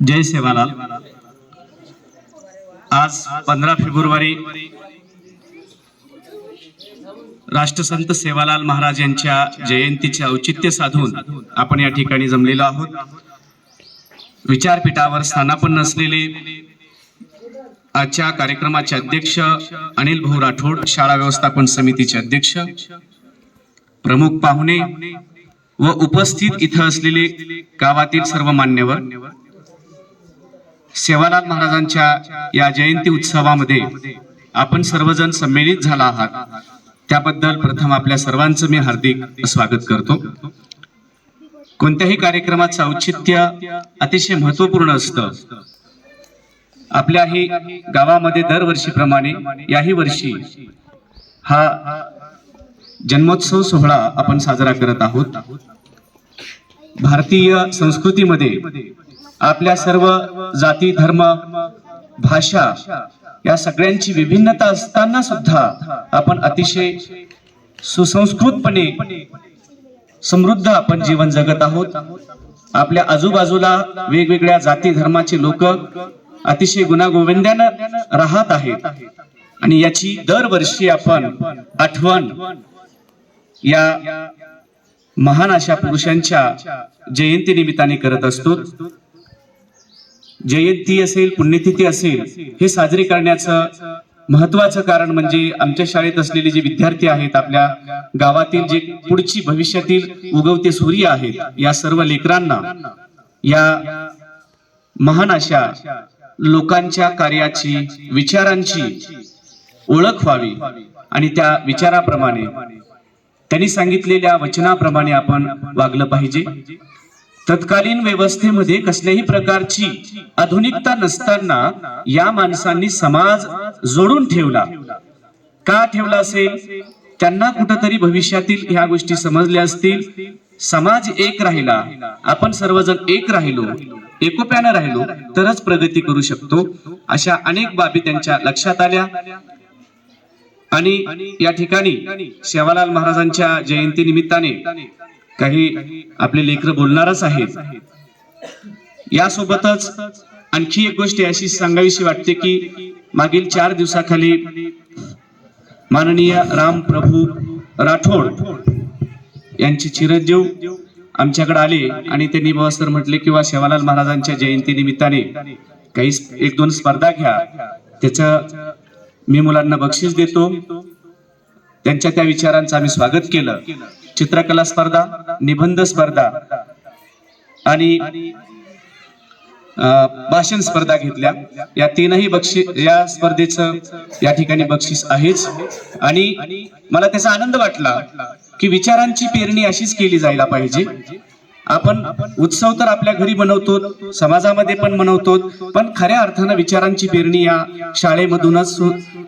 जय सेवालाल. आज पंधरा फेब्रुवारी राष्ट्रसंत सेवालाल महाराज यांच्या जयंतीचे औचित्य साधून आपण या ठिकाणी जमलेलो आहोत. विचारपीठावर स्थानापन्न नसलेले आजच्या कार्यक्रमाचे अध्यक्ष अनिल भाऊ राठोड शाळा व्यवस्थापन समितीचे अध्यक्ष प्रमुख पाहुणे व उपस्थित इथं असलेले गावातील सर्व मान्यवर सेवालाल महाराजांच्या या जयंती उत्सवामध्ये आपण सर्वजण संमेलित झाला आहात. त्याबद्दल प्रथम आपल्या सर्वांचं मी हार्दिक स्वागत करतो. कोणत्याही कार्यक्रमाचं औचित्य अतिशय महत्त्वपूर्ण असतं. आपल्याही गावामध्ये दरवर्षीप्रमाणे याही वर्षी हा जन्मोत्सव सोहळा आपण साजरा करत आहोत. भारतीय संस्कृतीमध्ये आपल्या सर्व जाती धर्म भाषा या सगळ्यांची विभिन्नता असताना सुद्धा आपण अतिशय सुसंस्कृतपणे समृद्ध आपण जीवन जगत आहोत. आपल्या आजूबाजूला वेगवेगळ्या जाती धर्माचे लोक अतिशय गुणागोविंद्यानं राहत आहेत. आणि याची दरवर्षी आपण आठवण या महान अशा पुरुषांच्या जयंती निमित्ताने करत असतो. जयंती असेल पुण्यतिथी असेल हे साजरी करण्याचं महत्वाचं कारण म्हणजे आमच्या शाळेत असलेले जे विद्यार्थी आहेत आपल्या गावातील जे पुढची भविष्यातील उगवते सूर्य आहेत या सर्व लेकरांना या महान अशा लोकांच्या कार्याची विचारांची ओळख व्हावी. आणि त्या विचाराप्रमाणे त्यांनी सांगितलेल्या वचनाप्रमाणे आपण वागलं पाहिजे. तत्कालीन व्यवस्थेमध्ये कसल्याही प्रकारची आधुनिकता नसताना या माणसांनी समाज जोडून ठेवला. का ठेवला असेल? त्यांना कुठंतरी भविष्यातील ह्या गोष्टी समजल्या असतील. समाज एक राहिला. आपण सर्वजण एक राहिलो. एकोप्यानं राहिलो. तरच प्रगती करू शकतो. अशा अनेक बाबी त्यांच्या लक्षात आल्या. आणि या ठिकाणी शेवालाल महाराजांच्या जयंती निमित्ताने काही आपले लेकर बोलणारच आहेत. यासोबतच आणखी एक गोष्ट अशी सांगावीशी वाटते की मागील चार दिवसाखाली माननीय राम प्रभू राठोड यांचे चिरंजीव आमच्याकडे आले आणि त्यांनी बुवा सर म्हटले किंवा शेवालाल महाराजांच्या जयंती निमित्ताने काही एक दोन स्पर्धा घ्या. त्याचं मी मुलांना बक्षीस देतो. त्यांच्या त्या विचारांचं आम्ही स्वागत केलं. चित्रकला स्पर्धा निबंध स्पर्धा आणि अं, भाषण स्पर्धा घेतल्या. या तीनही बक्षीस या स्पर्धेचं या ठिकाणी बक्षीस आहेच. आणि मला त्याचा आनंद वाटला की विचारांची पेरणी अशीच केली जायला पाहिजे. आपण उत्सव तर आपल्या घरी बनवतो समाजामध्ये पण मनवतो पण खऱ्या अर्थानं विचारांची पेरणी या शाळेमधूनच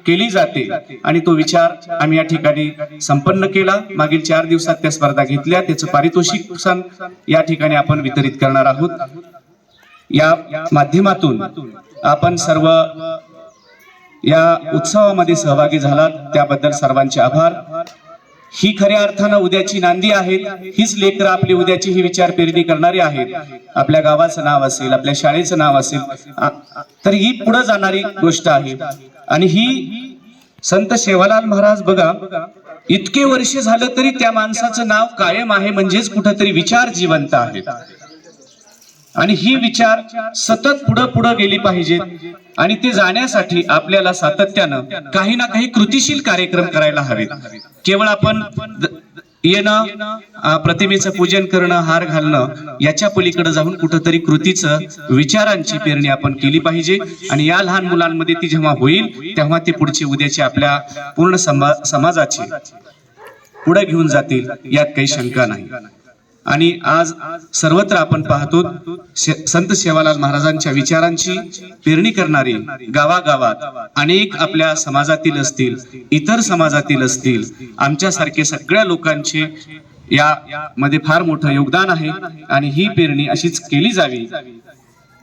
केली जाते. आणि तो विचार आम्ही या ठिकाणी संपन्न केला. मागील चार दिवसात त्या स्पर्धा घेतल्या. त्याचं पारितोषिक सण या ठिकाणी आपण वितरित करणार आहोत. या माध्यमातून आपण सर्व या उत्सवामध्ये सहभागी झालात. त्याबद्दल सर्वांचे आभार. ही खऱ्या अर्थानं उद्याची नांदी आहेत. हीच लेकर आपली उद्याची ही विचार पेरणी करणारी आहेत. आपल्या गावाचं नाव असेल आपल्या शाळेचं नाव असेल तर ही पुढे जाणारी गोष्ट आहे. आणि ही संत शेवालाल महाराज बघा इतके वर्ष झालं तरी त्या माणसाचं नाव कायम आहे म्हणजेच कुठंतरी विचार जिवंत आहेत. आणि ही विचार सतत पुढं पुढं गेली पाहिजेत. आणि ते जाण्यासाठी आपल्याला सातत्यानं काही ना काही कृतिशील कार्यक्रम करायला हवेत. केवळ आपण येणं प्रतिमेचं पूजन करणं हार घालणं याच्या पलीकडे जाऊन कुठंतरी कृतीचं विचारांची पेरणी आपण केली पाहिजे. आणि या लहान मुलांमध्ये ती जेव्हा होईल तेव्हा ते पुढचे उद्याचे आपल्या पूर्ण समा समाजाचे पुढे घेऊन जातील यात काही शंका नाही. आणि आज सर्वत्र आपण पाहतो शे- संत सेवालाल महाराजांच्या विचारांची पेरणी करणारी गावागावात अनेक आपल्या समाजातील असतील इतर समाजातील असतील आमच्यासारखे सगळ्या लोकांचे या मध्ये फार मोठं योगदान आहे आणि ही पेरणी अशीच केली जावी.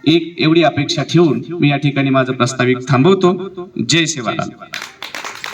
एक एवढी अपेक्षा ठेवून मी या ठिकाणी माझं प्रस्ताविक थांबवतो. जय सेवालाल